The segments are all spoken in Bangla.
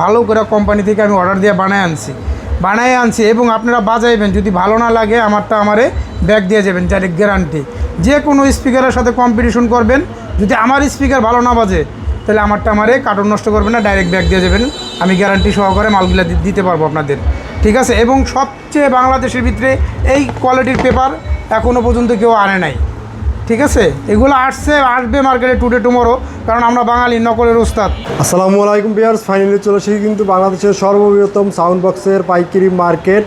ভালো করে কোম্পানি থেকে আমি অর্ডার দিয়ে বানায় আনছি। বানায় আনছি এবং আপনারা বাজাইবেন, যদি ভালো না লাগে আমারটা আমারে ব্যাগ দিয়ে যাবেন যার গ্যারান্টি যে কোনো স্পিকারের সাথে কম্পিটিশন করবেন, যদি আমার স্পিকার ভালো না বাজে, তাহলে আমারটা আমারে কার্টুন নষ্ট করবেন না ডাইরেক্ট ব্যাগ দিয়ে যাবেন। আমি গ্যারান্টি সহকারে মালগুলো দিতে পারব আপনাদের। ঠিক আছে? এবং সবচেয়ে বাংলাদেশের ভিতরে এই কোয়ালিটির পেপার এখনও পর্যন্ত কেউ আনে নাই। ঠিক আছে? এগুলো আসছে, আসবে মার্কেটে টুডে টুমোরো কারণ আমরা বাঙালি, নকলের উস্তাদ। আসসালামু আলাইকুম বিয়ার্স ফাইনালি চলে এসেছি কিন্তু বাংলাদেশের সর্ববৃহত্তম সাউন্ড বক্সের পাইকারি মার্কেট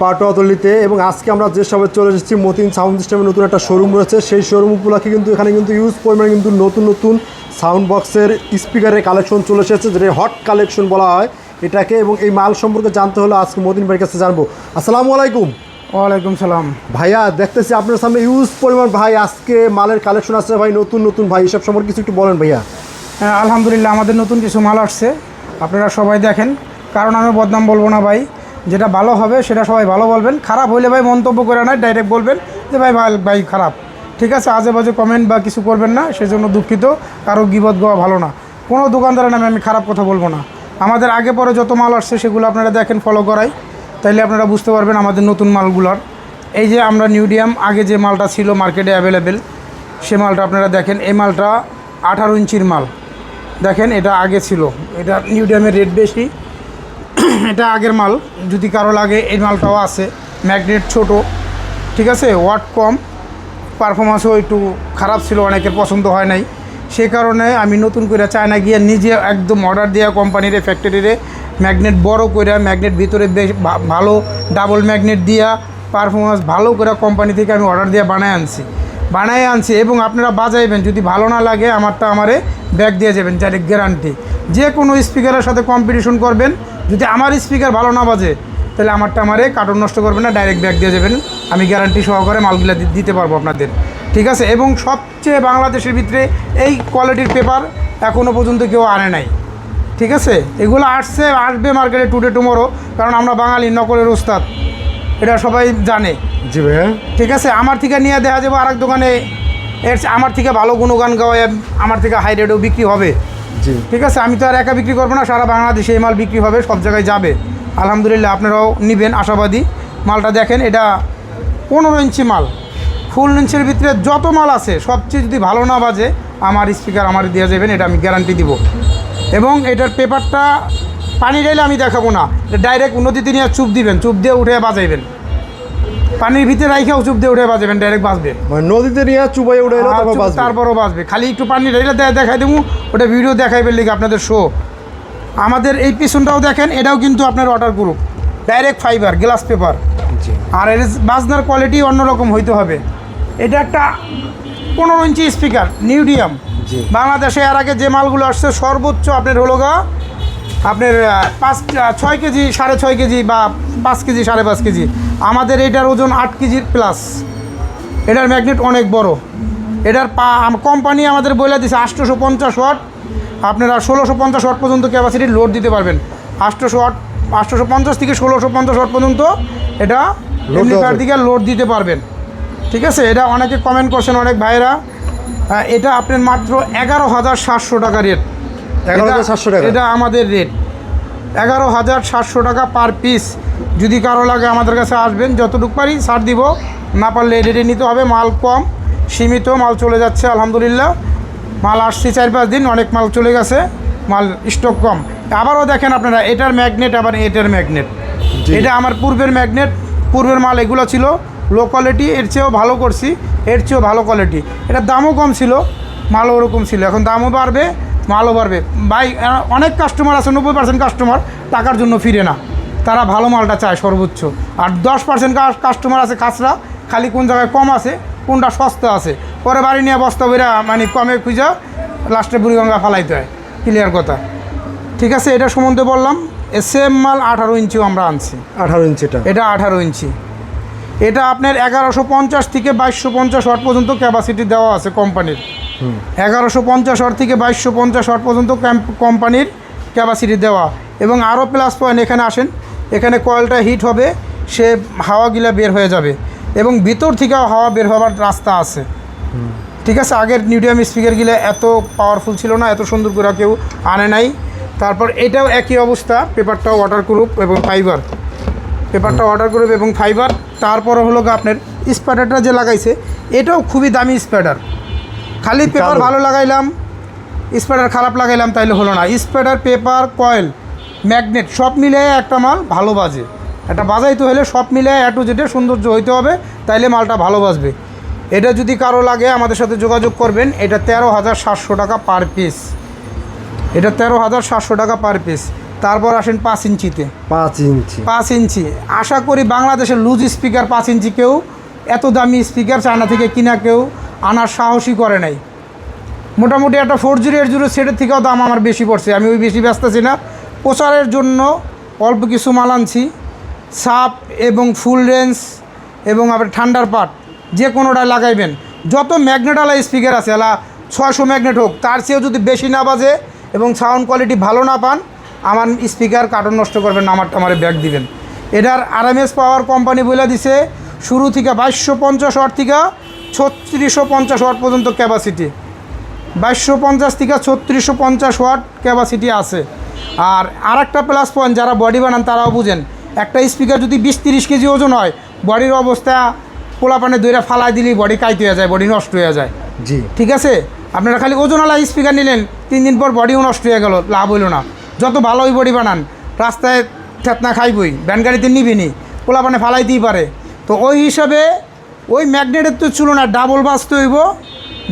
পাটোয়াতলিতে। এবং আজকে আমরা যে সবাই চলে এসেছি, মতিন সাউন্ড সিস্টেমের নতুন একটা শোরুম রয়েছে। সেই শোরুম উপলক্ষে কিন্তু এখানে কিন্তু ইউজ পরিমাণে কিন্তু নতুন নতুন সাউন্ড বক্সের স্পিকারের কালেকশন চলে এসেছে, যেটা হট কালেকশন বলা হয় এটাকে। এবং এই মাল সম্পর্কে জানতে হলে আজকে মতিন ভাইয়ের কাছে জানব। আসসালামু আলাইকুম। ওয়ালাইকুম সালাম। ভাইয়া দেখতেছি আপনার সামনে ইউজ পরিমাণ ভাই আজকে মালের কালেকশন আছে ভাই নতুন নতুন ভাই এসব সম্পর্কে কিছু একটু বলেন ভাইয়া। হ্যাঁ আলহামদুলিল্লাহ আমাদের নতুন কিছু মাল আসছে। আপনারা সবাই দেখেন কারণ আমি বদনাম বলব না ভাই। যেটা ভালো হবে সেটা সবাই ভালো বলবেন। খারাপ হইলে ভাই মন্তব্য করে নয় ডাইরেক্ট বলবেন যে ভাই ভাই ভাই খারাপ। ঠিক আছে আজে বাজে কমেন্ট বা কিছু করবেন না সেজন্য দুঃখিত। কারও গিবত গাওয়া ভালো না। কোনো দোকানদারের নামে আমি খারাপ কথা বলব না। আমাদের আগে পরে যত মাল আসছে সেগুলো আপনারা দেখেন ফলো করাই। তাইলে আপনারা বুঝতে পারবেন আমাদের নতুন মালগুলোর। এই যে আমরা নিউডিয়াম, আগে যে মালটা ছিল মার্কেটে অ্যাভেলেবেল, সে মালটা আপনারা দেখেন, এই মালটা আঠারো ইঞ্চির মাল। দেখেন, এটা আগে ছিল। এটা নিউডিয়ামের রেট বেশি। এটা আগের মাল। যদি কারও লাগে, এই মালটাও আছে। ম্যাগনেট ছোট, ঠিক আছে? ওয়াট কম। পারফরমেন্সও একটু খারাপ ছিল, অনেকের পছন্দ হয় নাই। সে কারণে আমি নতুন করে চায়না গিয়ে নিজে একদম অর্ডার দেওয়া কোম্পানির ফ্যাক্টরিরে ম্যাগনেট বড় করে ম্যাগনেট ভিতরে বেশ ভালো ডাবল ম্যাগনেট দিয়া পারফরমেন্স ভালো করে কোম্পানি থেকে আমি অর্ডার দিয়ে বানায় আনছি। বানায় আনছি এবং আপনারা বাজাইবেন, যদি ভালো না লাগে আমারটা আমারে ব্যাগ দিয়ে যাবেন, যার গ্যারান্টি যে কোনো স্পিকারের সাথে কম্পিটিশন করবেন, যদি আমার স্পিকার ভালো না বাজে, তাহলে আমারটা আমারে কার্টুন নষ্ট করবেন না ডাইরেক্ট ব্যাগ দিয়ে যাবেন। আমি গ্যারান্টি সহকারে মালগুলো দিতে পারব আপনাদের। ঠিক আছে? এবং সবচেয়ে বাংলাদেশের ভিতরে এই কোয়ালিটির পেপার এখনও পর্যন্ত কেউ আনে নাই। ঠিক আছে? এগুলো আসছে আসবে মার্কেটে টুডে টুমোরো কারণ আমরা বাঙালি নকলের উস্তাদ এটা সবাই জানে। জি ভাইয়া। ঠিক আছে? আমার থেকে নিয়ে দেখা যাব আরেক দোকানে। এর আমার থেকে ভালো গুণগান গাওয়ায় আমার থেকে হাই রেটেও বিক্রি হবে। জি। ঠিক আছে? আমি তো আর একা বিক্রি করব না সারা বাংলাদেশে এই মাল বিক্রি হবে সব জায়গায় যাবে। আলহামদুলিল্লাহ আপনারাও নেবেন আশাবাদী। মালটা দেখেন এটা পনেরো ইঞ্চি মাল। ফুল ইঞ্চির ভিতরে যত মাল আছে সবচেয়ে যদি ভালো না বাজে আমার স্পিকার আমার দেওয়া যাবেন এটা আমি গ্যারান্টি দিব। এবং এটার পেপারটা পানি ডাইলে আমি দেখাবো না। ডাইরেক্ট নদীতে নিয়ে চুপ দিবেন চুপ দিয়ে উঠে বাজাইবেন। পানির ভিতরে রাইখেও চুপ দিয়ে উঠে বাজাবেন ডাইরেক্ট বাজবে মানে নদীতে নিয়ে চুবাই উঠে তারপর বাজবে তারপরও বাঁচবে। খালি একটু পানি ঢেলে দে- দেখাই দেবো ওটা ভিডিও দেখাইবেন লিখে আপনাদের শো আমাদের এই পিছনটাও দেখেন এটাও কিন্তু আপনার water proof direct fibre glass paper আর এর বাজনার কোয়ালিটি অন্যরকম হইতে হবে। এটা একটা পনেরো ইঞ্চি স্পিকার নিউডিয়াম। বাংলাদেশে এর আগে যে মালগুলো আসছে সর্বোচ্চ আপনার হলো গা আপনার পাঁচ ছয় কেজি সাড়ে ছয় কেজি বা পাঁচ কেজি সাড়ে পাঁচ কেজি। আমাদের এটার ওজন আট কেজির প্লাস এটার ম্যাগনেট অনেক বড়। এটার পা কোম্পানি আমাদের বলে দিছে আটশোশো পঞ্চাশ ওয়াট। আপনারা ষোলোশো পঞ্চাশ ওয়াট পর্যন্ত ক্যাপাসিটি লোড দিতে পারবেন। আটশোশো ওয়াট আটশোশো পঞ্চাশ থেকে ষোলোশো পঞ্চাশ ওয়াট পর্যন্ত এটা এমনিকার দিকে লোড দিতে পারবেন। ঠিক আছে? এটা অনেকে কমেন্ট করছেন অনেক ভাইরা এটা আপনার মাত্র এগারো হাজার সাতশো টাকা রেট। সাতশো টাকা। এটা আমাদের রেট। এগারো হাজার সাতশো টাকা পার পিস। যদি কারও লাগে আমাদের কাছে আসবেন যতটুকু পারি ছাড় দিব। না পারলে রেটে নিতে হবে মাল কম সীমিত মাল চলে যাচ্ছে আলহামদুলিল্লাহ। মাল আসছে চার পাঁচ দিন অনেক মাল চলে গেছে মাল স্টক কম। আবারও দেখেন আপনারা এটার ম্যাগনেট আবার এটার ম্যাগনেট এটা আমার পূর্বের ম্যাগনেট পূর্বের মাল এগুলো ছিল। লো কোয়ালিটি এর চেয়েও ভালো করছি এর চেয়েও ভালো কোয়ালিটি এটার দামও কম ছিল মালও ওরকম ছিল। এখন দামও বাড়বে মালও বাড়বে। ভাই অনেক কাস্টমার আছে নব্বই পার্সেন্ট কাস্টমার টাকার জন্য ফিরে না। তারা ভালো মালটা চায় সর্বোচ্চ। আর দশ পার্সেন্ট কাস্টমার আছে কাঁচরা খালি কোন জায়গায় কম আছে কোনটা সস্তা আছে। পরে বাড়ি নিয়ে বস্তা বেরা মানে কমে খুঁজে লাস্টে বুড়িগঙ্গা ফালাইতে হয়। ক্লিয়ার কথা। ঠিক আছে এটা সম্বন্ধে বললাম সেম মাল আঠারো ইঞ্চিও আমরা আনছি। আঠারো ইঞ্চিটা। এটা আঠারো ইঞ্চি। এটা আপনার এগারোশো পঞ্চাশ থেকে বাইশশো পঞ্চাশ ওয়াট পর্যন্ত ক্যাপাসিটি দেওয়া আছে কোম্পানির এগারোশো পঞ্চাশ ওয়াট থেকে বাইশশো পঞ্চাশ ওয়াট পর্যন্ত ক্যাম্প কোম্পানির ক্যাপাসিটি দেওয়া। এবং আরও প্লাস পয়েন্ট এখানে আসেন এখানে কয়েলটা হিট হবে সে হাওয়াগুলা বের হয়ে যাবে। এবং ভিতর থেকেও হাওয়া বের হওয়ার রাস্তা আছে। ঠিক আছে আগের নিউডিয়াম স্পিকারগুলো এত পাওয়ারফুল ছিল না এত সুন্দর করে কেউ আনে নাই। তারপর এটাও একই অবস্থা পেপারটাও ওয়াটারপ্রুফ এবং ফাইবার পেপারটা ওয়াটারপ্রুফ এবং ফাইবার তারপরে হলো আপনার স্প্যাডারটা যে লাগাইছে এটাও খুবই দামি স্প্যাডার খালি পেপার ভালো লাগাইলাম স্প্যাডার খারাপ লাগাইলাম তাইলে হলো না। স্প্যাডার পেপার কয়েল ম্যাগনেট সব মিলে একটা মাল ভালো বাজে। একটা বাজাইতে হলে সব মিলে এটু যেটা সৌন্দর্য হইতে হবে তাইলে মালটা ভালো বাজবে। এটা যদি কারও লাগে আমাদের সাথে যোগাযোগ করবেন এটা তেরো হাজার সাতশো টাকা পার পিস এটা তেরো হাজার সাতশো টাকা পার পিস তারপর আসেন পাঁচ ইঞ্চিতে। পাঁচ ইঞ্চি। পাঁচ ইঞ্চি। আশা করি বাংলাদেশের লুজ স্পিকার পাঁচ ইঞ্চি কেউ এত দামি স্পিকার চায়না থেকে কিনা কেউ আনার সাহসই করে নাই। মোটামুটি একটা ফোর জিরো এইট জিরো সেটের থেকেও দাম আমার বেশি পড়ছে। আমি ওই বেশি ব্যস্ত আছি না। প্রচারের জন্য অল্প কিছু মাল আনছি। সাপ এবং ফুল রেঞ্জ এবং আপনার ঠান্ডার পাট যে কোনোটায় লাগাইবেন। যত ম্যাগনেটওয়ালা স্পিকার আছে এলা ছয়শো ম্যাগনেট হোক তার চেয়েও যদি বেশি না বাজে এবং সাউন্ড কোয়ালিটি ভালো না পান আমার স্পিকার কার্টন নষ্ট করবেন না আমারটা আমার ব্যাগ দিবেন। এটার আরএমএস পাওয়ার কোম্পানি বলে দিছে শুরু থেকে বাইশশো পঞ্চাশ ওয়াট থেকে ছত্রিশশো পঞ্চাশ ওয়াট পর্যন্ত ক্যাপাসিটি বাইশশো পঞ্চাশ থেকে ছত্রিশশো পঞ্চাশ ওয়াট ক্যাপাসিটি আছে। আর আরেকটা প্লাস পয়েন্ট যারা বডি বানান তারাও বুঝেন একটা স্পিকার যদি বিশ তিরিশ কেজি ওজন হয় বডির অবস্থা পোলাপানে দইরা ফালাই দিলেই বডি কাইতে হয়ে যায় বডি নষ্ট হয়ে যায়। জি। ঠিক আছে? আপনারা খালি ওজনওয়ালা স্পিকার নিলেন তিন দিন পর বডিও নষ্ট হয়ে গেল লাভ হইল না। যত ভালো ভালোই বডি বানান, রাস্তায় থেতনা খাইবই ব্যান গাড়িতে নিবিনি পোলাপানে ফালাইতেই পারে। তো ওই হিসাবে ওই ম্যাগনেটের তো ছিল না, ডাবল বাজতে হইব,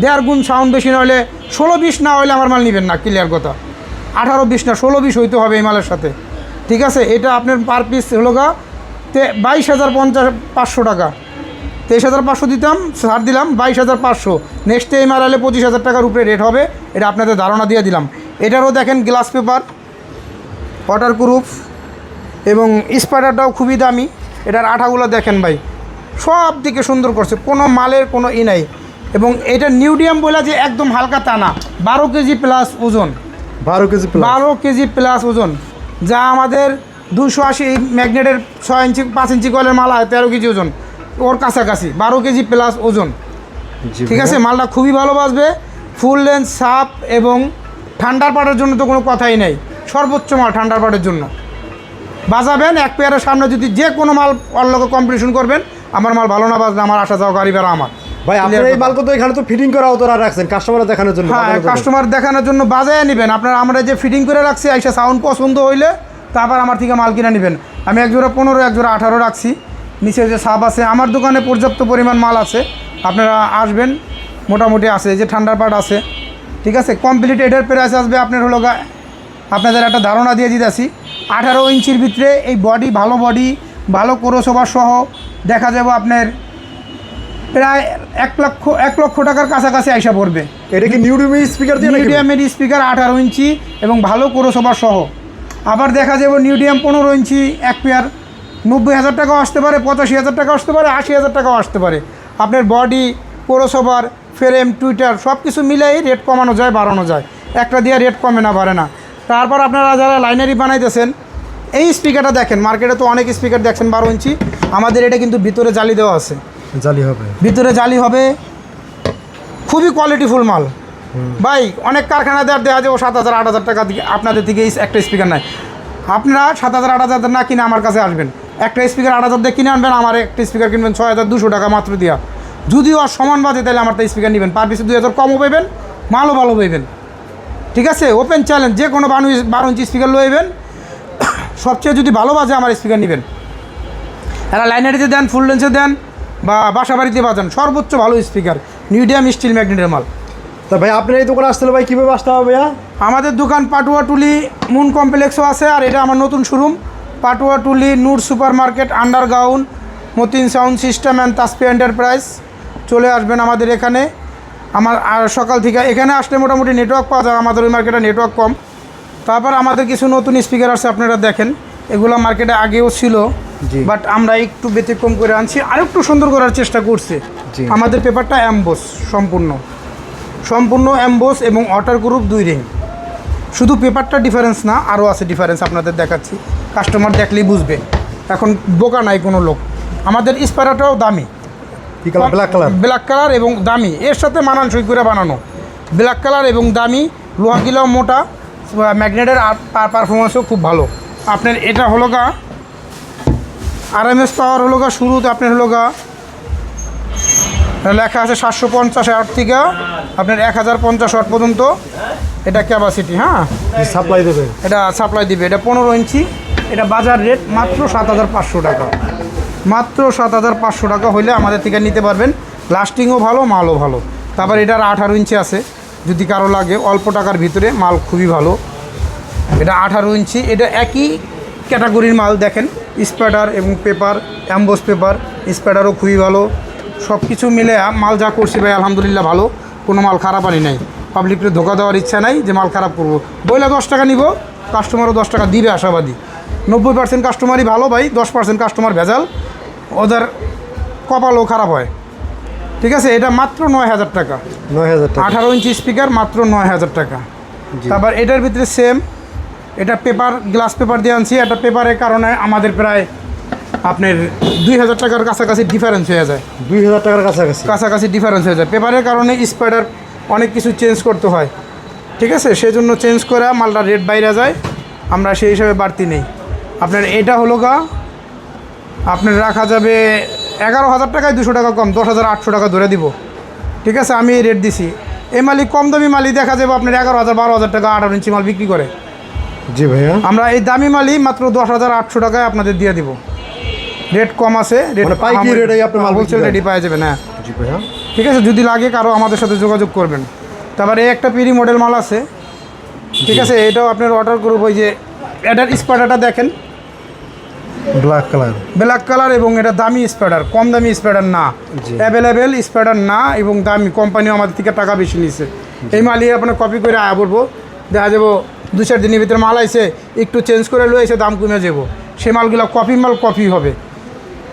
দেড় গুণ সাউন্ড বেশি না হলে ষোলো বিশ না হলে আমার মাল নেবেন না ক্লিয়ার কথা। আঠারো বিশ না, ষোলো বিশ হইতে হবে এই মালের সাথে। ঠিক আছে? এটা আপনার পার পিস হলো গা, তে বাইশ হাজার পঞ্চাশ, পাঁচশো টাকা। তেইশ হাজার পাঁচশো দিতাম, ছাড় দিলাম, বাইশ হাজার পাঁচশো। নেক্সট টাইম আর পঁচিশ হাজার টাকার উপরে রেট হবে, এটা আপনাদের ধারণা দিয়ে দিলাম। এটারও দেখেন গ্লাস পেপার ওয়াটারপ্রুফ এবং স্পাইডারটাও খুবই দামি। এটার আঠাগুলো দেখেন ভাই সব দিকে সুন্দর করছে কোনো মালের কোনো ই নাই। এবং এটা নিউডিয়াম বলে যে একদম হালকা তা না বারো কেজি প্লাস ওজন। বারো কেজি বারো কেজি প্লাস ওজন যা আমাদের দুশো আশি ম্যাগনেটের ছয় ইঞ্চি পাঁচ ইঞ্চি কলের মালা হয় তেরো কেজি ওজন। ওর কাছাকাছি বারো কেজি প্লাস ওজন। ঠিক আছে মালটা খুবই ভালো বাসবে ফুল লেন্স সাপ এবং ঠান্ডার পাটের জন্য তো কোনো কথাই নেই। সর্বোচ্চ মাল ঠান্ডার পাটের জন্য। বাজাবেন এক পেয়ারের সামনে যদি যে কোনো মাল অল্লকে কম্পিটিশন করবেন আমার মাল ভালো না বাজলে আমার আসা যাওয়া গাড়ি ভাড়া আমার। ভাই আপনার Clear এই মালকে তো এখানে তো ফিটিং করা হতো রাখছেন কাস্টমার দেখানোর জন্য হ্যাঁ কাস্টমার দেখানোর জন্য বাজায় নেবেন। আপনার আমরা যে ফিটিং করে রাখছি আইসা সাউন্ড পছন্দ হইলে তারপর আমার থেকে মাল কিনে নেবেন। আমি পনেরো আঠারো রাখছি। নিচে যে সাপ আছে আমার দোকানে পর্যাপ্ত পরিমাণ মাল আছে। আপনারা আসবেন মোটামুটি আছে যে ঠান্ডার পাট আছে ঠিক আছে? কমপ্লিট এটার প্রাইস আসবে আপনার হলো আপনাদের একটা ধারণা দিয়ে দিতেছি। আঠারো ইঞ্চির ভিতরে এই বডি ভালো বডি ভালো কোরসোবার সহ দেখা যাবে আপনার প্রায় এক লক্ষ এক লক্ষ টাকার কাছাকাছি আইসা পড়বে। এটা কি নিউডিমি স্পিকার মিডিয়ামের স্পিকার আঠারো ইঞ্চি এবং ভালো কোরসোবার সহ। আবার দেখা যাবে নিউডিয়াম পনেরো ইঞ্চি এক পেয়ার নব্বই হাজার টাকাও আসতে পারে পঁচাশি হাজার টাকাও আসতে পারে আশি হাজার টাকাও আসতে পারে। আপনার বডি পৌরসভার ফ্রেম টুইটার সব কিছু মিলাই রেট কমানো যায় বাড়ানো যায়। একটা দিয়ে রেট কমে না বাড়ে না। তারপর আপনারা যারা লাইনারি বানাইতেছেন এই স্পিকারটা দেখেন মার্কেটে তো অনেক স্পিকার দেখছেন বারো ইঞ্চি। আমাদের এটা কিন্তু ভিতরে জালি দেওয়া আছে। জালি হবে। ভিতরে জালি হবে। খুবই কোয়ালিটিফুল মাল। ভাই অনেক কারখানা দেওয়ার দেওয়া ও সাত হাজার আট হাজার টাকা দিয়ে আপনাদের থেকে এই একটা স্পিকার নেয় আপনারা সাত হাজার আট হাজার না কিনে আমার কাছে আসবেন। একটা স্পিকার আট হাজার দিয়ে কিনে আনবেন আমার একটা স্পিকার কিনবেন ছয় হাজার দুশো টাকা মাত্র দিয়া। যদিও আর সমান বাজে তাহলে আমার তো স্পিকার নেবেন। পার পিসে দুই হাজার কমও পাইবেন মালও ভালো পাইবেন। ঠিক আছে? ওপেন চ্যালেঞ্জ যে কোনো বারো বারো ইঞ্চি স্পিকার লইবেন। সবচেয়ে যদি ভালো বাজে আমার স্পিকার নেবেন। এরা লাইনারিতে দেন ফুল লেন্সে দেন বা বাসা বাড়িতে বাজান সর্বোচ্চ ভালো স্পিকার মিডিয়াম স্টিল ম্যাগনেটের মাল। তা ভাই আপনার এই দোকানে আসতে হলে ভাই কীভাবে আসতে হবে ভাইয়া? আমাদের দোকান পাটুয়াটুলি মুন কমপ্লেক্সও আছে আর এটা আমার নতুন showroom Patuatuli Noor super market underground Motin sound system and তাসপি enterprise চলে আসবেন আমাদের এখানে। আমার সকাল থেকে এখানে আসলে মোটামুটি নেটওয়ার্ক পাওয়া যায় আমাদের ওই মার্কেটে নেটওয়ার্ক কম। তারপর আমাদের কিছু নতুন স্পিকার আছে আপনারা দেখেন। এগুলো মার্কেটে আগেও ছিল। বাট আমরা একটু ব্যতিক্রম করে আনছি আরেকটু সুন্দর করার চেষ্টা করছি। আমাদের পেপারটা অ্যাম্বোস সম্পূর্ণ। সম্পূর্ণ অ্যাম্বোস এবং ওয়াটার গ্রুপ দুই রিং শুধু পেপারটা ডিফারেন্স না আরও আছে ডিফারেন্স আপনাদের দেখাচ্ছি। কাস্টমার দেখলেই বুঝবে। এখন বোকা নাই কোনো লোক। আমাদের স্পারাটাও দামি। কি colour black colour black colour এবং দামি। এর সাথে মানানসই করে বানানো। ব্ল্যাক কালার এবং দামি লোহাগিলাও মোটা ম্যাগনেটের পারফরমেন্সও খুব ভালো। আপনার এটা হলো গা আরএমএস পাওয়ার হলো গা শুরুতে আপনার হলো গা লেখা আছে সাতশো পঞ্চাশ আট থেকে আপনার এক হাজার পঞ্চাশ আট পর্যন্ত। এটা ক্যাপাসিটি হ্যাঁ? সাপ্লাই দেবে? এটা সাপ্লাই দিবে। এটা পনেরো ইঞ্চি। এটা বাজার রেট মাত্র সাত হাজার পাঁচশো টাকা। মাত্র সাত হাজার পাঁচশো টাকা হইলে আমাদের থেকে নিতে পারবেন। লাস্টিংও ভালো, মালও ভালো। তারপর এটার আঠারো ইঞ্চি আছে। যদি কারও লাগে অল্প টাকার ভিতরে, মাল খুবই ভালো। এটা আঠারো ইঞ্চি। এটা একই ক্যাটাগরির মাল দেখেন। স্প্যাডার এবং পেপার, অ্যাম্বোস পেপার স্প্যাডারও খুবই ভালো। সব কিছু মিলে মাল যা করছি ভাই, আলহামদুলিল্লাহ ভালো। কোনো মাল খারাপ আনি নাই পাবলিককে ধোকা দেওয়ার ইচ্ছা নাই যে মাল খারাপ করব। বইলা দশ টাকা নিব কাস্টমারও দশ টাকা দিবে আশাবাদী। নব্বই পার্সেন্ট কাস্টমারই ভালো ভাই, দশ পার্সেন্ট কাস্টমার ভেজাল। ওদের কপালও খারাপ হয়। ঠিক আছে? এটা মাত্র নয় হাজার টাকা। নয় হাজার টাকা। আঠারো ইঞ্চি স্পিকার মাত্র নয় হাজার টাকা। তারপর এটার ভিতরে সেম এটা পেপার গ্লাস পেপার দিয়ে আনছি। এটা পেপারের কারণে আমাদের প্রায় আপনার দুই হাজার টাকার কাছাকাছি ডিফারেন্স হয়ে যায়। দুই হাজার টাকার কাছাকাছি। কাছাকাছি ডিফারেন্স হয়ে যায়। পেপারের কারণে স্পাইডার অনেক কিছু চেঞ্জ করতে হয়। ঠিক আছে? সেই জন্য চেঞ্জ করে মালটা রেট বাইরে যায়। আমরা সেই হিসাবে বাড়তি নেই। আপনার এটা হলো গা আপনার রাখা যাবে এগারো হাজার টাকায় দুশো টাকা কম দশ হাজার আটশো টাকা ধরে দিব। ঠিক আছে? আমি এই রেট দিছি। এই মালিক কম দামি মালিক দেখা যাবে আপনার এগারো হাজার বারো হাজার টাকা আঠারো ইঞ্চি মাল বিক্রি করে। জি ভাইয়া। আমরা এই দামি মালই মাত্র দশ হাজার আটশো টাকায় আপনাদের দিয়ে দিব। রেট কম আছে মানে হোলসেল করেন? পাওয়া যাবে না। জি ভাইয়া। ঠিক আছে? যদি লাগে কারও আমাদের সাথে যোগাযোগ করবেন। তারপরে একটা পিরি মডেল মাল আছে। ঠিক আছে? এটাও আপনার অর্ডার করব ওই যে এটার স্পাইডারটা দেখেন। ব্ল্যাক কালার ব্ল্যাক কালার এবং এটা দামি স্পাইডার কম দামি স্পাইডার না। অ্যাভেলেবেল স্পাইডার না এবং দামি কোম্পানিও আমাদের থেকে টাকা বেশি নিছে। এই মালই আপনার কপি করে আয়া বলব দেখা যাব দু চার দিনের ভিতরে মাল আইছে একটু চেঞ্জ করে লয়ে এসে দাম কমে যাব। সেই মালগুলো কপি মাল কপি হবে।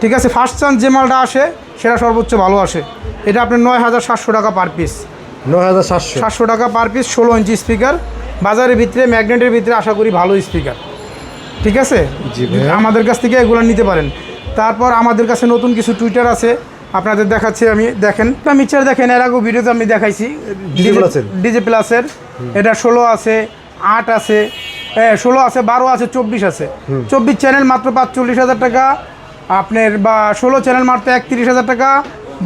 ঠিক আছে ফার্স্ট চান্স যে মালটা আসে সেটা সর্বোচ্চ ভালো আসে। এটা আপনার নয় হাজার সাতশো টাকা পার পিস নয় হাজার সাতশো। সাতশো টাকা পার পিস ষোলো ইঞ্চি স্পিকার বাজারের ভিতরে ম্যাগনেটের ভিতরে আশা করি ভালো স্পিকার ঠিক আছে? আমাদের কাছ থেকে এগুলো নিতে পারেন। তারপর আমাদের কাছে নতুন কিছু টুইটার আছে। আপনাদের দেখাচ্ছি আমি দেখেন। মিক্সার দেখেন এর আগেও ভিডিওতে আমি দেখাইছি। ডিজে প্লাসের এটা ষোলো আছে আট আছে ষোলো আছে বারো আছে চব্বিশ আছে। চব্বিশ চ্যানেল মাত্র পাঁচচল্লিশ হাজার টাকা। আপনার বা ষোলো চ্যানেল মাত্র একত্রিশ হাজার টাকা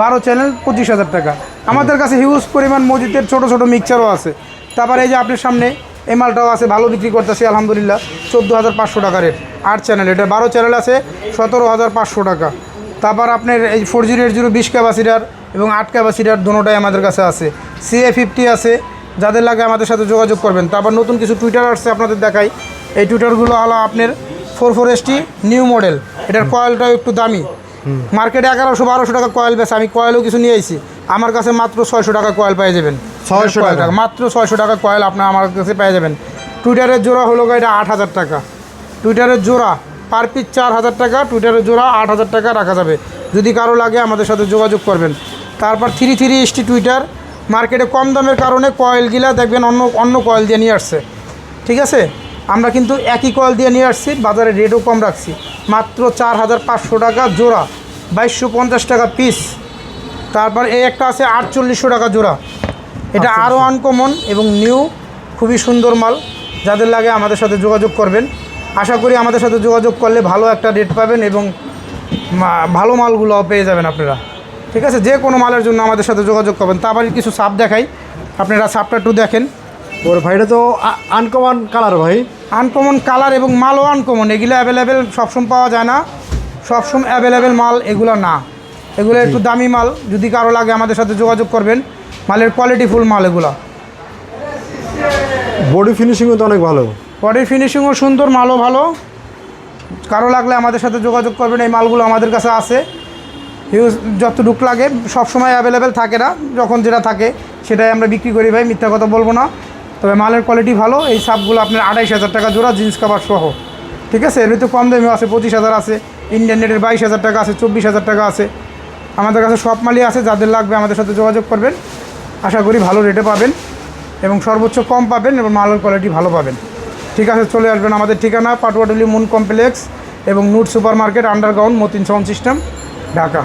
বারো চ্যানেল পঁচিশ হাজার টাকা। আমাদের কাছে হিউজ পরিমাণ মসজিদের ছোট ছোট মিক্সারও আছে। তারপরে এই যে আপনার সামনে এই মালটাও আছে ভালো বিক্রি করতেছি আলহামদুলিল্লাহ। চোদ্দ হাজার পাঁচশো টাকা রেট আট চ্যানেল এটা বারো চ্যানেল আছে সতেরো হাজার পাঁচশো টাকা। তারপর আপনার এই ফোর জিরো এইট জিরো বিশ ক্যাপাসিটার এবং আট ক্যাপাসিটার দুটোটাই আমাদের কাছে আছে। সিএ ফিফটি আছে যাদের লাগে আমাদের সাথে যোগাযোগ করবেন। তারপর নতুন কিছু টুইটার আসছে আপনাদের দেখাই। এই টুইটারগুলো হলো আপনার four four ST new model এটার কয়েলটাও একটু দামি। মার্কেটে এগারোশো বারোশো টাকা কয়েল বেছে আমি কয়েলও কিছু নিয়ে আইছি। আমার কাছে মাত্র ছয়শো টাকা কয়েল পেয়ে যাবেন। 600 কয়েল টাকা? মাত্র ছয়শো টাকা কয়েল আপনার আমার কাছে পেয়ে যাবেন। টুইটারের জোড়া হলো গো এটা আট হাজার টাকা। টুইটারের জোড়া পার পিস চার হাজার টাকা। টুইটারের জোড়া আট হাজার টাকা রাখা যাবে। যদি কারও লাগে আমাদের সাথে যোগাযোগ করবেন। তারপর থ্রি থ্রি এসটি টুইটার মার্কেটে কম দামের কারণে কয়েলগুলা দেখবেন অন্য অন্য কয়েল দিয়ে নিয়ে আসছে। ঠিক আছে? আমরা কিন্তু একই কয়েল দিয়ে নিয়ে আসছি বাজারে রেটও কম রাখছি। মাত্র চার হাজার পাঁচশো টাকা জোড়া। বাইশশো পঞ্চাশ টাকা পিস তারপর এই একটা আছে আটচল্লিশশো টাকা জোড়া। এটা আরও আনকমন এবং নিউ খুবই সুন্দর মাল। যাদের লাগে আমাদের সাথে যোগাযোগ করবেন। আশা করি আমাদের সাথে যোগাযোগ করলে ভালো একটা রেট পাবেন এবং ভালো মালগুলো পেয়ে যাবেন আপনারা। ঠিক আছে? যে কোনো মালের জন্য আমাদের সাথে যোগাযোগ করবেন। তারপরে কিছু সাপ দেখাই। আপনারা সাপটা একটু দেখেন। ওর ভাইটা তো আনকমন কালার ভাই। আনকমন কালার এবং মালও আনকমন এগুলো অ্যাভেলেবেল সবসময় পাওয়া যায় না। সবসময় অ্যাভেলেবেল মাল এগুলো না। এগুলো একটু দামি মাল যদি কারও লাগে আমাদের সাথে যোগাযোগ করবেন মালের কোয়ালিটি ফুল মাল এগুলো। বডি ফিনিশিংও তো অনেক ভালো। বডি ফিনিশিংও সুন্দর মালও ভালো। কারও লাগলে আমাদের সাথে যোগাযোগ করবেন এই মালগুলো আমাদের কাছে আছে। ইউজ যতটুক লাগে সবসময় অ্যাভেলেবেল থাকে না যখন যেটা থাকে সেটাই আমরা বিক্রি করি ভাই মিথ্যা কথা বলব না। তবে মালের কোয়ালিটি ভালো এই সাপগুলো আপনার আড়াইশ হাজার টাকা জোড়া জিন্স কাভার সহ। ঠিক আছে? এর ভিতরে কম দামি আছে পঁচিশ হাজার আছে। ইন্ডিয়ান নেটের বাইশ হাজার টাকা আছে চব্বিশ হাজার টাকা আছে। আমাদের কাছে সব মালই আছে, যাদের লাগবে আমাদের সাথে যোগাযোগ করবেন। আশা করি ভালো রেটে পাবেন এবং সর্বোচ্চ কম পাবেন এবং মালের কোয়ালিটি ভালো পাবেন। ঠিক আছে, চলে আসবেন আমাদের ঠিকানা, পাটুয়াটুলি মুন কমপ্লেক্স এবং নুট super market underground Motin sound system Dhaka.